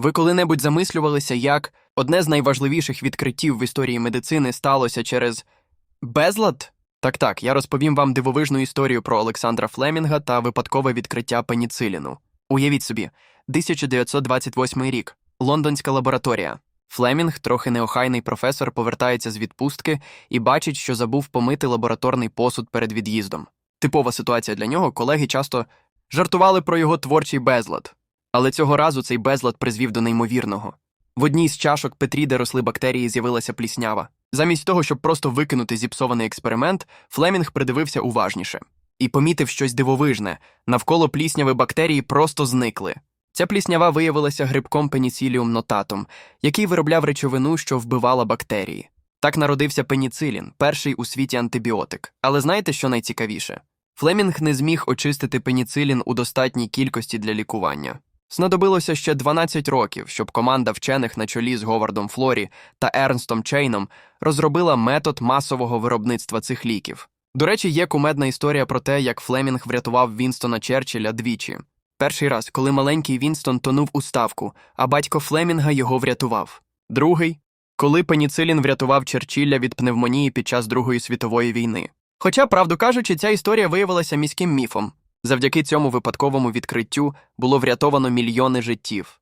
Ви коли-небудь замислювалися, як одне з найважливіших відкриттів в історії медицини сталося через безлад? Так так, я розповім вам дивовижну історію про Олександра Флемінга та випадкове відкриття пеніциліну. Уявіть собі, 1928 рік, лондонська лабораторія. Флемінг, трохи неохайний професор, повертається з відпустки і бачить, що забув помити лабораторний посуд перед від'їздом. Типова ситуація для нього, колеги часто жартували про його творчий безлад. Але цього разу цей безлад призвів до неймовірного. В одній з чашок Петрі, де росли бактерії, з'явилася пліснява. Замість того, щоб просто викинути зіпсований експеримент, Флемінг придивився уважніше і помітив щось дивовижне навколо плісняви бактерії просто зникли. Ця пліснява виявилася грибком пеніциліум нотатум, який виробляв речовину, що вбивала бактерії. Так народився пеніцилін, перший у світі антибіотик. Але знаєте, що найцікавіше? Флемінг не зміг очистити пеніцилін у достатній кількості для лікування. Знадобилося ще 12 років, щоб команда вчених на чолі з Говардом Флорі та Ернстом Чейном розробила метод масового виробництва цих ліків. До речі, є кумедна історія про те, як Флемінг врятував Вінстона Черчилля двічі. Перший раз, коли маленький Вінстон тонув у ставку, а батько Флемінга його врятував. Другий коли пеніцилін врятував Черчилля від пневмонії під час Другої світової війни. Хоча, правду кажучи, ця історія виявилася міським міфом. Завдяки цьому випадковому відкриттю було врятовано мільйони життів.